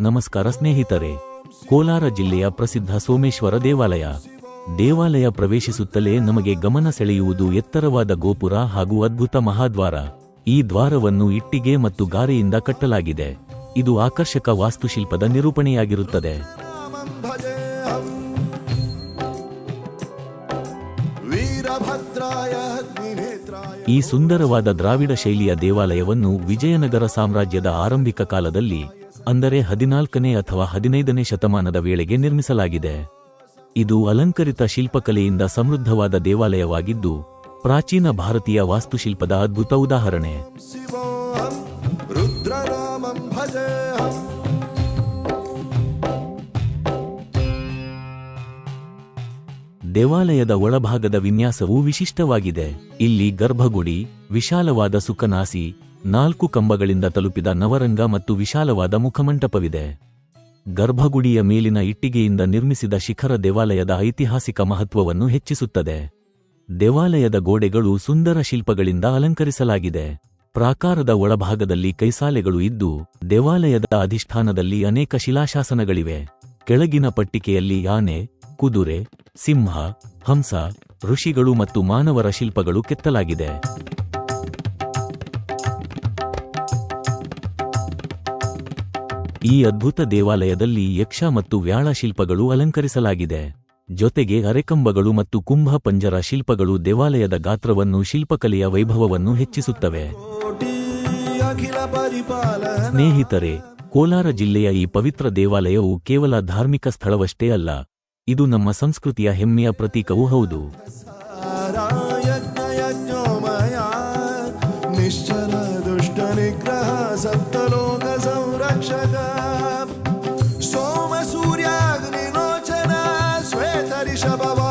ನಮಸ್ಕಾರ ಸ್ನೇಹಿತರೆ. ಕೋಲಾರ ಜಿಲ್ಲೆಯ ಪ್ರಸಿದ್ಧ ಸೋಮೇಶ್ವರ ದೇವಾಲಯ. ದೇವಾಲಯ ಪ್ರವೇಶಿಸುತ್ತಲೇ ನಮಗೆ ಗಮನ ಸೆಳೆಯುವುದು ಎತ್ತರವಾದ ಗೋಪುರ ಹಾಗೂ ಅದ್ಭುತ ಮಹಾದ್ವಾರ. ಈ ದ್ವಾರವನ್ನು ಇಟ್ಟಿಗೆ ಮತ್ತು ಗಾರೆಯಿಂದ ಕಟ್ಟಲಾಗಿದೆ. ಇದು ಆಕರ್ಷಕ ವಾಸ್ತುಶಿಲ್ಪದ ನಿರೂಪಣೆಯಾಗಿರುತ್ತದೆ. ಈ ಸುಂದರವಾದ ದ್ರಾವಿಡ ಶೈಲಿಯ ದೇವಾಲಯವನ್ನು ವಿಜಯನಗರ ಸಾಮ್ರಾಜ್ಯದ ಆರಂಭಿಕ ಕಾಲದಲ್ಲಿ ಅಂದರೆ ಹದಿನಾಲ್ಕನೇ ಅಥವಾ ಹದಿನೈದನೇ ಶತಮಾನದ ವೇಳೆಗೆ ನಿರ್ಮಿಸಲಾಗಿದೆ. ಇದು ಅಲಂಕರಿತ ಶಿಲ್ಪಕಲೆಯಿಂದ ಸಮೃದ್ಧವಾದ ದೇವಾಲಯವಾಗಿದ್ದು ಪ್ರಾಚೀನ ಭಾರತೀಯ ವಾಸ್ತುಶಿಲ್ಪದ ಅದ್ಭುತ ಉದಾಹರಣೆ. ದೇವಾಲಯದ ಒಳಭಾಗದ ವಿನ್ಯಾಸವು ವಿಶಿಷ್ಟವಾಗಿದೆ. ಇಲ್ಲಿ ಗರ್ಭಗುಡಿ ವಿಶಾಲವಾದ ಸುಖನಾಸಿ ನಾಲ್ಕು ಕಂಬಗಳಿಂದ ತಲುಪಿದ ನವರಂಗ ಮತ್ತು ವಿಶಾಲವಾದ ಮುಖಮಂಟಪವಿದೆ. ಗರ್ಭಗುಡಿಯ ಮೇಲಿನ ಇಟ್ಟಿಗೆಯಿಂದ ನಿರ್ಮಿಸಿದ ಶಿಖರ ದೇವಾಲಯದ ಐತಿಹಾಸಿಕ ಮಹತ್ವವನ್ನು ಹೆಚ್ಚಿಸುತ್ತದೆ. ದೇವಾಲಯದ ಗೋಡೆಗಳು ಸುಂದರ ಶಿಲ್ಪಗಳಿಂದ ಅಲಂಕರಿಸಲಾಗಿದೆ. ಪ್ರಾಕಾರದ ಒಳಭಾಗದಲ್ಲಿ ಕೈಸಾಲೆಗಳು ಇದ್ದು, ದೇವಾಲಯದ ಅಧಿಷ್ಠಾನದಲ್ಲಿ ಅನೇಕ ಶಿಲಾಶಾಸನಗಳಿವೆ. ಕೆಳಗಿನ ಪಟ್ಟಿಕೆಯಲ್ಲಿ ಆನೆ ಕುದುರೆ, ಸಿಂಹ, ಹಂಸ, ಋಷಿಗಳು ಮತ್ತು ಮಾನವರ ಶಿಲ್ಪಗಳು ಕೆತ್ತಲಾಗಿದೆ. ಈ ಅದ್ಭುತ ದೇವಾಲಯದಲ್ಲಿ ಯಕ್ಷ ಮತ್ತು ವ್ಯಾಳ ಶಿಲ್ಪಗಳು ಅಲಂಕರಿಸಲಾಗಿದೆ. ಜೊತೆಗೆ ಅರೆಕಂಬಗಳು ಮತ್ತು ಕುಂಭ ಪಂಜರ ಶಿಲ್ಪಗಳು ದೇವಾಲಯದ ಗಾತ್ರವನ್ನು ಶಿಲ್ಪಕಲೆಯ ವೈಭವವನ್ನು ಹೆಚ್ಚಿಸುತ್ತವೆ. ಸ್ನೇಹಿತರೆ, ಕೋಲಾರ ಜಿಲ್ಲೆಯ ಈ ಪವಿತ್ರ ದೇವಾಲಯವು ಕೇವಲ ಧಾರ್ಮಿಕ ಸ್ಥಳವಷ್ಟೇ ಅಲ್ಲ, ಇದು ನಮ್ಮ ಸಂಸ್ಕೃತಿಯ ಹೆಮ್ಮೆಯ ಪ್ರತೀಕವೂ ಹೌದು. ನಿಶ್ಚಲ Shabbat.